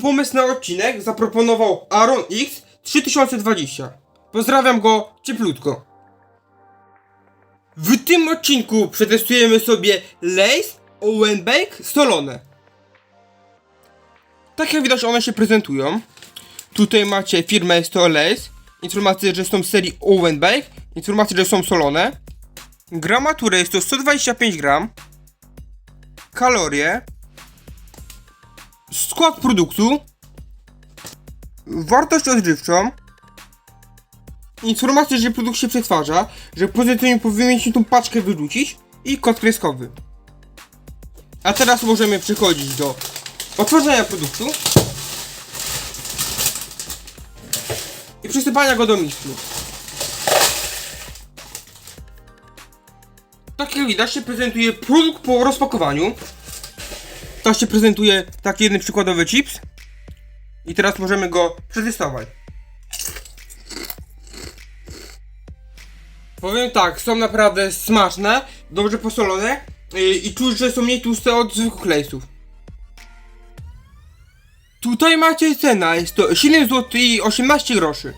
pomysł na odcinek zaproponował Aaron X 3020. Pozdrawiam go cieplutko. W tym odcinku przetestujemy sobie Lays Owen Bake solone. Tak jak widać one się prezentują. Tutaj macie firmę to Lays. Informacje, że są z serii Owen Bake. Informacje, że są solone. Gramatura jest to 125 gram. Kalorie. Skład produktu. Wartość odżywczą. Informacja, że produkt się przetwarza, że po zjedzeniu powinniśmy tą paczkę wyrzucić i kod kreskowy. A teraz możemy przechodzić do otworzenia produktu i przysypania go do miski. Tak jak widać się prezentuje produkt po rozpakowaniu. Tak się prezentuje taki jeden przykładowy chips. I teraz możemy go przetestować. Powiem tak, są naprawdę smaczne, dobrze posolone yy, i czuć, że są mniej tłuste od zwykłych lejsów. Tutaj macie cena, jest to 7 zł i 18 groszy.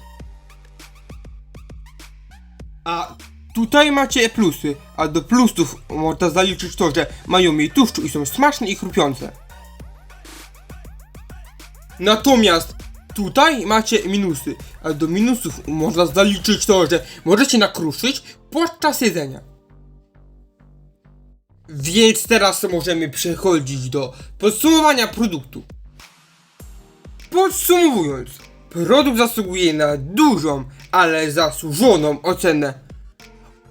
A tutaj macie plusy, a do plusów można zaliczyć to, że mają mniej tłuszczu i są smaczne i chrupiące. Natomiast tutaj macie minusy, a do minusów można zaliczyć to, że możecie nakruszyć podczas jedzenia. Więc teraz możemy przechodzić do podsumowania produktu. Podsumowując, produkt zasługuje na dużą, ale zasłużoną ocenę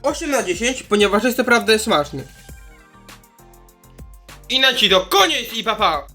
8 na 10, ponieważ jest naprawdę smaczny. I na ci to koniec i papa!